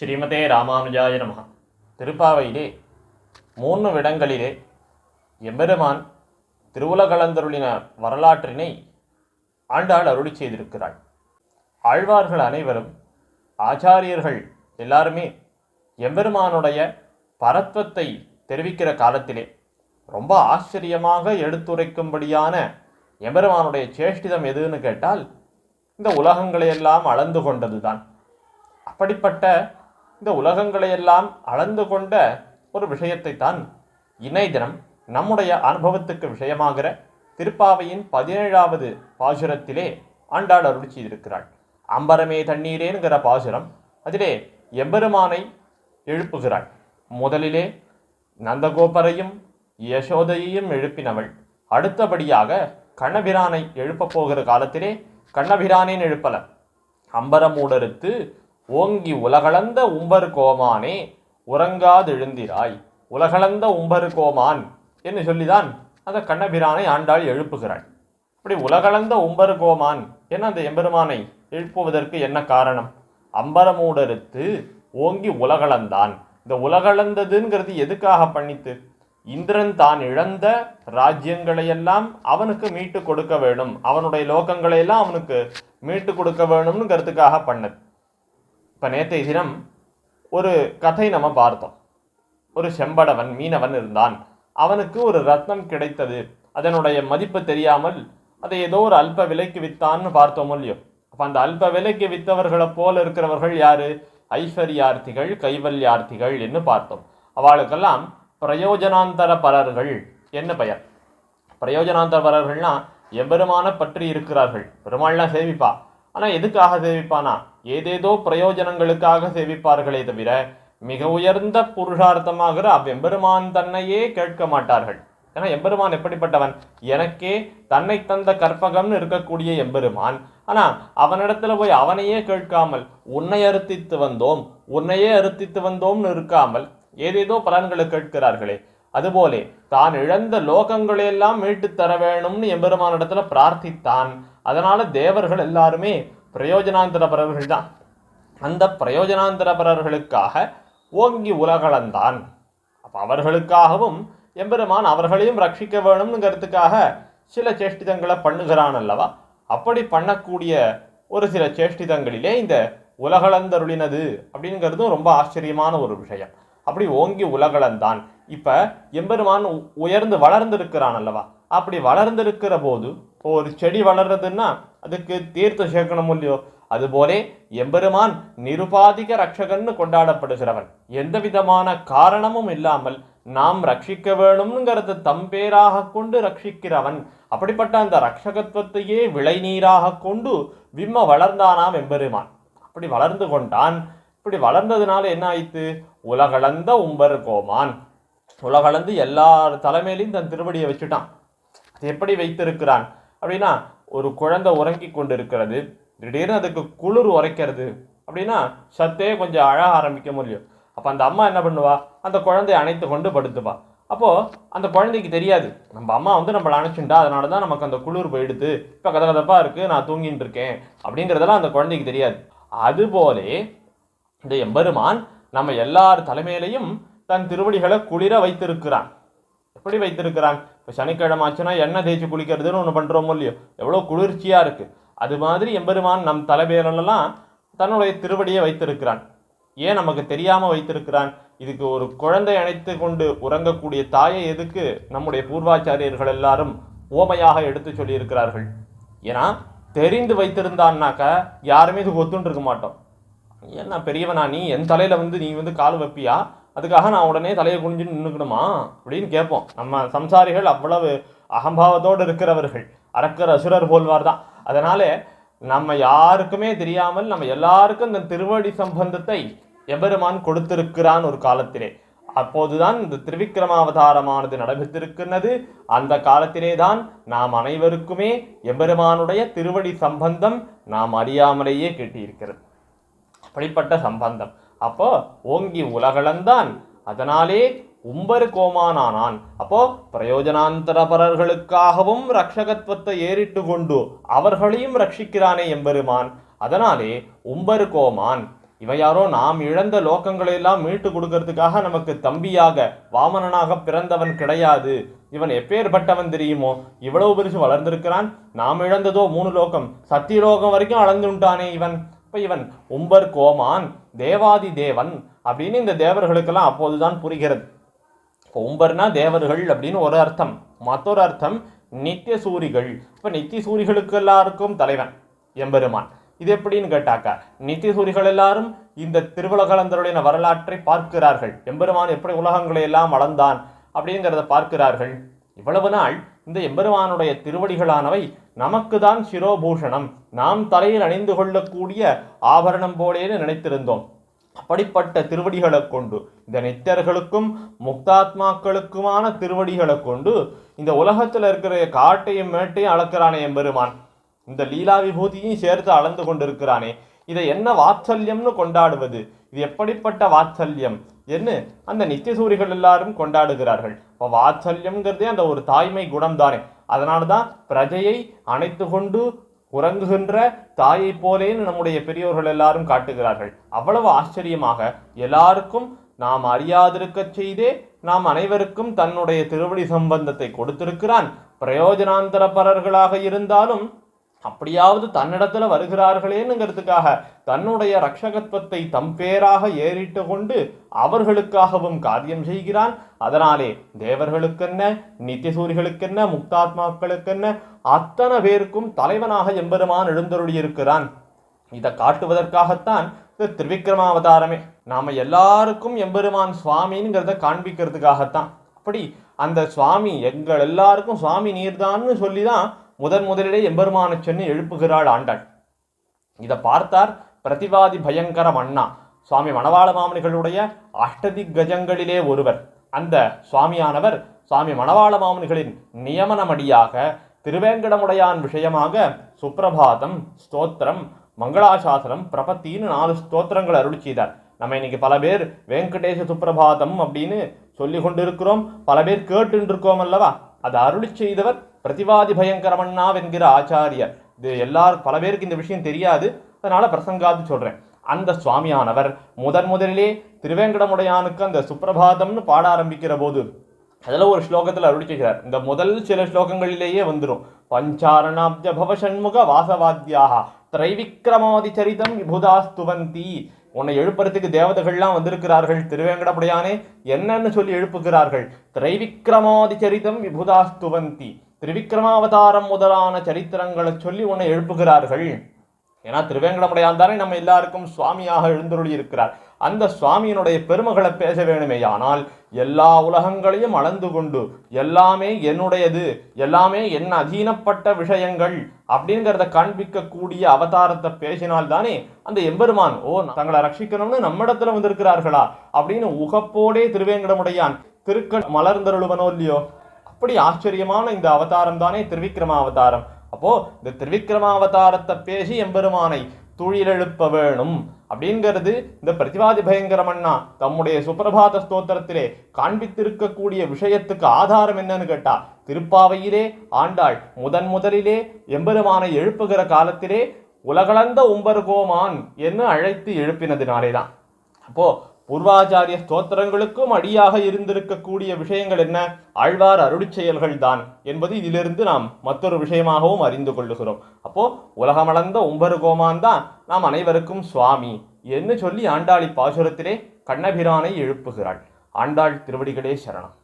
ஸ்ரீமதே ராமானுஜாய நமः திருப்பாவையிலே மூன்று இடங்களிலே எம்பெருமான் திருவுலகளந்தருளின வரலாற்றினை ஆண்டாள் அருளி செய்திருக்கிறாள். ஆழ்வார்கள் அனைவரும் ஆச்சாரியர்கள் எல்லாருமே எம்பெருமானுடைய பரத்வத்தை தெரிவிக்கிற காலத்திலே ரொம்ப ஆச்சரியமாக எடுத்துரைக்கும்படியான எம்பெருமானுடைய சேஷ்டிதம் எதுன்னு கேட்டால் இந்த உலகங்களை எல்லாம் அளந்து கொண்டதுதான். அப்படிப்பட்ட இந்த உலகங்களையெல்லாம் அளந்து கொண்ட ஒரு விஷயத்தை தான் இணை தினம் நம்முடைய அனுபவத்துக்கு விஷயமாகிற திருப்பாவையின் பதினேழாவது பாசுரத்திலே ஆண்டாள் அருள் செய்திருக்கிறாள். அம்பரமே தண்ணீரேங்கிற பாசுரம் அதிலே எம்பெருமானை எழுப்புகிறாள். முதலிலே நந்தகோபரையும் யசோதையையும் எழுப்பினவள். அடுத்தபடியாக கண்ணபிரானை எழுப்பப் போகிற காலத்திலே கண்ணபிரானேன் எழுப்பல அம்பரமூடறுத்து ஓங்கி உலகளந்த உம்பர் கோமானே உறங்காதெழுந்திராய் உலகளந்த உம்பர் கோமான் என்று சொல்லிதான் அந்த கண்ணபிரானை ஆண்டாள் எழுப்புகிறாள். இப்படி உலகளந்த உம்பர் கோமான் என அந்த எம்பெருமானை எழுப்புவதற்கு என்ன காரணம்? அம்பரமூடறுத்து ஓங்கி உலகளந்தான். இந்த உலகளந்ததுங்கிறது எதுக்காக பண்ணித்து? இந்திரன் தான் இழந்த ராஜ்யங்களையெல்லாம் அவனுக்கு மீட்டு கொடுக்க வேணும் அவனுடைய லோகங்களையெல்லாம் அவனுக்கு மீட்டு கொடுக்க வேணும்னுங்கிறதுக்காக பண்ணது. இப்போ நேற்றைய தினம் ஒரு கதை நம்ம பார்த்தோம். ஒரு செம்படவன் மீனவன் இருந்தான். அவனுக்கு ஒரு ரத்னம் கிடைத்தது. அதனுடைய மதிப்பு தெரியாமல் அதை ஏதோ ஒரு அல்ப விலைக்கு வித்தான்னு பார்த்தோம் இல்லையோ? அப்போ அந்த அல்ப விலைக்கு வித்தவர்களை போல இருக்கிறவர்கள் யாரு? ஐஸ்வர்யார்த்திகள் கைவல்யார்த்திகள் என்று பார்த்தோம். அவளுக்கெல்லாம் பிரயோஜனாந்தர பரர்கள் என்ன பெயர்? பிரயோஜனாந்தர பரர்கள்னால் எம்பெருமான பற்றி இருக்கிறார்கள். பெருமாள்லாம் சேவிப்பா. ஆனால் எதுக்காக சேவிப்பானா? ஏதேதோ பிரயோஜனங்களுக்காக சேவிப்பார்களே தவிர மிக உயர்ந்த புருஷார்த்தமாகிற அவ்வெம்பெருமான் தன்னையே கேட்க மாட்டார்கள். ஏன்னா எம்பெருமான் எப்படிப்பட்டவன்? எனக்கே தன்னை தந்த கற்பகம்னு இருக்கக்கூடிய எம்பெருமான். ஆனால் அவனிடத்துல போய் அவனையே கேட்காமல் உன்னை அறுத்தித்து வந்தோம் உன்னையே அறுத்தித்து வந்தோம்னு இருக்காமல் ஏதேதோ பலன்களை கேட்கிறார்களே. அதுபோலே தான் இழந்த லோகங்களையெல்லாம் மீட்டு தர வேணும்னு எம்பெருமானிடத்துல பிரார்த்தித்தான். அதனால தேவர்கள் எல்லாருமே பிரயோஜனாந்தரபரர்கள் தான் அந்த பிரயோஜனாந்தரபரர்களுக்காக ஓங்கி உலகளந்தான். அப்போ அவர்களுக்காகவும் எம்பெருமான் அவர்களையும் ரட்சிக்க வேணும்ங்கிறதுக்காக சில சேஷ்டிதங்களை பண்ணுகிறான் அல்லவா அப்படி பண்ணக்கூடிய ஒரு சில சேஷ்டிதங்களிலே இந்த உலகளந்தருளினது அப்படிங்கிறதும் ரொம்ப ஆச்சரியமான ஒரு விஷயம். அப்படி ஓங்கி உலகளந்தான். இப்போ எம்பெருமான் உ- உயர்ந்து வளர்ந்திருக்கிறான் அல்லவா அப்படி வளர்ந்திருக்கிற போது இப்போ ஒரு செடி வளர்றதுன்னா அதுக்கு தீர்த்தம் சேர்க்கணும் இல்லையோ? அதுபோலே எம்பெருமான் நிருபாதிக ரட்சகன்னு கொண்டாடப்படுகிறவன். எந்த விதமான காரணமும் இல்லாமல் நாம் ரட்சிக்க வேணும்ங்கிறது தம்பேராக கொண்டு ரட்சிக்கிறவன். அப்படிப்பட்ட அந்த ரட்சகத்துவத்தையே விளைநீராக கொண்டு விம்ம வளர்ந்தானாம் எம்பெருமான். அப்படி வளர்ந்து கொண்டான். இப்படி வளர்ந்ததுனால என்ன ஆயித்து உலகளந்த உம்பர் கோமான். உலகளந்து எல்லார் தலைமையிலையும் தன் திருவடியை வச்சுட்டான். எப்படி வைத்திருக்கிறான்? அப்படின்னா ஒரு குழந்தை உறங்கி கொண்டு இருக்கிறது திடீர்னு அதுக்கு குளிர் உரைக்கிறது. அப்படின்னா சத்தே கொஞ்சம் அழ ஆரம்பிக்க முடியும். அப்போ அந்த அம்மா என்ன பண்ணுவா? அந்த குழந்தையை அணைத்து கொண்டு படுத்துப்பா அப்போது அந்த குழந்தைக்கு தெரியாது. நம்ம அம்மா வந்து நம்மளை அணைச்சுண்டா அதனால தான் நமக்கு அந்த குளிர் போயிடுது. இப்போ கதகதப்பா இருக்குது நான் தூங்கிட்டு இருக்கேன். அப்படிங்கிறதெல்லாம் அந்த குழந்தைக்கு தெரியாது. அதுபோலே இந்த எம்பெருமான் நம்ம எல்லார் தலைமையிலையும் தன் திருவடிகளை குளிர வைத்திருக்கிறான். எப்படி வைத்திருக்கிறான்? இப்போ சனிக்கிழமை ஆச்சுன்னா எண்ணெய் தேய்ச்சி குளிக்கிறதுன்னு ஒன்று பண்ணுறோமோ இல்லையோ? எவ்வளோ குளிர்ச்சியாக இருக்குது அது மாதிரி எம்பெருமான் நம் தலைமையிலெல்லாம் தன்னுடைய திருவடியை வைத்திருக்கிறான். ஏன் நமக்கு தெரியாமல் வைத்திருக்கிறான்? இதுக்கு ஒரு குழந்தை அணைத்து கொண்டு உறங்கக்கூடிய தாயை எதுக்கு நம்முடைய பூர்வாச்சாரியர்கள் எல்லாரும் ஓமையாக எடுத்து சொல்லியிருக்கிறார்கள்? ஏன்னா தெரிந்து வைத்திருந்தான்னாக்க யாருமே இதுக்கு ஒத்துன்னு இருக்க மாட்டோம். ஏன்னா பெரியவனா நீ? என் தலையில் வந்து நீ வந்து கால் வைப்பியா? அதுக்காக நான் உடனே தலையை குனிஞ்சு நின்றுக்கணுமா அப்படின்னு கேட்போம். நம்ம சம்சாரிகள் அவ்வளவு அகம்பாவத்தோடு இருக்கிறவர்கள். அரக்கர் அசுரர் போல்வார் தான். அதனால நம்ம யாருக்குமே தெரியாமல் நம்ம எல்லாருக்கும் இந்த திருவடி சம்பந்தத்தை எபெருமான் கொடுத்திருக்கிறான் ஒரு காலத்திலே. அப்போதுதான் இந்த திருவிக்கிரமாவதாரமானது நடைபெற்றிருக்கிறது அந்த காலத்திலே தான் நாம் அனைவருக்குமே எம்பெருமானுடைய திருவடி சம்பந்தம் நாம் அறியாமலேயே கிட்டியிருக்கிறது அப்படிப்பட்ட சம்பந்தம். அப்போ ஓங்கி உலகளந்தான். அதனாலே உம்பரு கோமானானான். அப்போ பிரயோஜனாந்தரபரர்களுக்காகவும் ரக்ஷகத்துவத்தை ஏறிட்டு கொண்டு அவர்களையும் ரட்சிக்கிறானே எம்பெருமான். அதனாலே உம்பரு கோமான் இவன் யாரோ நாம் இழந்த லோகங்களை எல்லாம் மீட்டு கொடுக்கறதுக்காக நமக்கு தம்பியாக வாமனனாக பிறந்தவன் கிடையாது. இவன் எப்பேற்பட்டவன் தெரியுமோ? இவ்வளவு பெருசு வளர்ந்திருக்கிறான். நாம் இழந்ததோ மூணு லோகம். சத்தியலோகம் வரைக்கும் அளந்துட்டானே இவன். இப்போ இவன் உம்பர் கோமான் தேவாதி தேவன் அப்படின்னு இந்த தேவர்களுக்கெல்லாம் அப்போதுதான் புரிகிறது. இப்போ உம்பர்னா தேவர்கள் அப்படின்னு ஒரு அர்த்தம். மற்றொரு அர்த்தம் நித்திய சூரிகள் இப்போ நித்திய சூரிகளுக்கு எல்லாருக்கும் தலைவன் எம்பெருமான். இது எப்படின்னு கேட்டாக்கா நித்திய சூரிகள் எல்லாரும் இந்த திருவுலகளந்தருடைய வரலாற்றை பார்க்கிறார்கள். எம்பெருமான் எப்படி உலகங்களை எல்லாம் அளந்தான் அப்படிங்கிறத பார்க்கிறார்கள். இவ்வளவு நாள் இந்த எம்பெருமானுடைய திருவடிகளானவை நமக்கு தான் சிரோபூஷணம். நாம் தலையில் அணிந்து கொள்ளக்கூடிய ஆபரணம் போலேன்னு நினைத்திருந்தோம். அப்படிப்பட்ட திருவடிகளை கொண்டு இந்த நித்தர்களுக்கும் முக்தாத்மாக்களுக்குமான திருவடிகளை கொண்டு இந்த உலகத்தில் இருக்கிற காட்டையும் மேட்டையும் அளக்கிறானே எம்பெருமான். இந்த லீலா விபூதியும் சேர்த்து அளந்து கொண்டிருக்கிறானே. இதை என்ன வாத்சல்யம்னு கொண்டாடுவது? இது எப்படிப்பட்ட வாத்சல்யம்? என்று அந்த நித்திய சூரிகள் எல்லாரும் கொண்டாடுகிறார்கள். இப்போ வாத்சல்யம்ங்கிறதே அந்த ஒரு தாய்மை குணம் தானே அதனால தான் பிரஜையை அணைத்து கொண்டு உறங்குகின்ற தாயை போலேன்னு நம்முடைய பெரியோர்கள் எல்லாரும் காட்டுகிறார்கள். அவ்வளவு ஆச்சரியமாக எல்லாருக்கும் நாம் அறியாதிருக்கச் செய்தே நாம் அனைவருக்கும் தன்னுடைய திருவடி சம்பந்தத்தை கொடுத்திருக்கிறான். பிரயோஜனாந்தரபரர்களாக இருந்தாலும் அப்படியாவது தன்னிடத்துல வருகிறார்களேனுங்கிறதுக்காக தன்னுடைய ரக்ஷகத்துவத்தை தம் பேராக ஏறிட்டு கொண்டு அவர்களுக்காகவும் காரியம் செய்கிறான். அதனாலே தேவர்களுக்கென்ன நித்தியசூரிகளுக்கென்ன முக்தாத்மாக்களுக்கென்ன அத்தனை பேருக்கும் தலைவனாக எம்பெருமான் எழுந்தருளியிருக்கிறான். இதை காட்டுவதற்காகத்தான் இந்த திரிவிக்ரமாவதாரமே நாம எல்லாருக்கும் எம்பெருமான் சுவாமிங்கிறத காண்பிக்கிறதுக்காகத்தான். அப்படி அந்த சுவாமி எங்கள் எல்லாருக்கும் சுவாமி நீர்தான்னு சொல்லி தான் முதன் முதலிலே எம்பெருமானை சென்று எழுப்புகிறாள் ஆண்டாள். இதை பார்த்தார் பிரதிவாதி பயங்கர மன்னா. சுவாமி மணவாள மாமனிகளுடைய அஷ்டதி கஜங்களிலே ஒருவர். அந்த சுவாமியானவர் சுவாமி மணவாள மாமனிகளின் நியமனமடியாக திருவேங்கடமுடையான் விஷயமாக சுப்பிரபாதம் ஸ்தோத்திரம் மங்களாசாசனம் பிரபத்தின்னு நாலு ஸ்தோத்திரங்கள் அருள் செய்தார். நம்ம இன்னைக்கு பல பேர் வெங்கடேச சுப்பிரபாதம் அப்படின்னு சொல்லி கொண்டிருக்கிறோம். பல பேர் கேட்டுருக்கோம் அல்லவா? அதை அருளி செய்தவர் பிரதிவாதி பயங்கரமன்னாவென்கிற ஆச்சாரியர். இது எல்லாரும் பல பேருக்கு இந்த விஷயம் தெரியாது. அதனால பிரசங்காது சொல்றேன். அந்த சுவாமியானவர் முதன் முதலிலே திருவேங்கடமுடையானுக்கு அந்த சுப்பிரபாதம்னு பாட ஆரம்பிக்கிற போது அதில் ஒரு ஸ்லோகத்தில் அருள் செய்கிறார். இந்த முதல் சில ஸ்லோகங்களிலேயே வந்துடும் பஞ்சாரணாப்ஜ பவசண்முக வாசவாத்தியாக திரைவிக்ரமாதி சரிதம் விபுதாஸ்துவந்தி. உன்னை எழுப்புறதுக்கு தேவதைகள்லாம் வந்திருக்கிறார்கள் திருவேங்கடமுடையானே என்னன்னு சொல்லி எழுப்புகிறார்கள். திரைவிக்ரமாதி சரிதம் விபுதாஸ்துவந்தி. திரிவிக்ரமாவதாரம் முதலான சரித்திரங்களை சொல்லி உன்னை எழுப்புகிறார்கள். ஏன்னா திருவேங்கடமுடையான் தானே நம்ம எல்லாருக்கும் சுவாமியாக எழுந்தருளி இருக்கிறார் அந்த சுவாமியினுடைய பெருமகளை பேச வேணுமே. ஆனால் எல்லா உலகங்களையும் அளந்து கொண்டு எல்லாமே என்னுடையது எல்லாமே என் அதீனப்பட்ட விஷயங்கள் அப்படிங்கிறத காண்பிக்கக்கூடிய அவதாரத்தை பேசினால் தானே அந்த எம்பெருமான் ஓ தங்களை ரட்சிக்கணும்னு நம்மிடத்துல வந்திருக்கிறார்களா? அப்படின்னு உகப்போடே திருவேங்கடமுடையான் திருக்க மலர்ந்தருளுவனோ இல்லையோ? அப்படி ஆச்சரியமான இந்த அவதாரம் தானே திருவிக்ரம அவதாரம். அப்போ இந்த திருவிக்ரம அவதாரத்தை பேசி எம்பெருமானை துழிலெழுப்ப வேணும் அப்படிங்கிறது இந்த பிரதிவாதி பயங்கரமண்ணா தம்முடைய சுப்பிரபாத ஸ்தோத்திரத்திலே காண்பித்திருக்கக்கூடிய விஷயத்துக்கு ஆதாரம் என்னன்னு கேட்டா திருப்பாவையிலே ஆண்டாள் முதன் முதலிலே எம்பெருமானை எழுப்புகிற காலத்திலே உலகளந்த உம்பர்கோமான் என்று அழைத்து எழுப்பினதினாலேதான் அப்போ பூர்வாச்சாரிய ஸ்தோத்திரங்களுக்கும் அடியாக இருந்திருக்கக்கூடிய விஷயங்கள் என்ன? ஆழ்வார் அருளிச் செயல்கள் தான் என்பது இதிலிருந்து நாம் மற்றொரு விஷயமாகவும் அறிந்து கொள்ளுகிறோம். அப்போ உலகமளந்த உம்பருகோமான் தான் நாம் அனைவருக்கும் சுவாமி என்று சொல்லி ஆண்டாளி பாசுரத்திலே கண்ணபிரானை எழுப்புகிறாள். ஆண்டாள் திருவடிகளே சரணம்.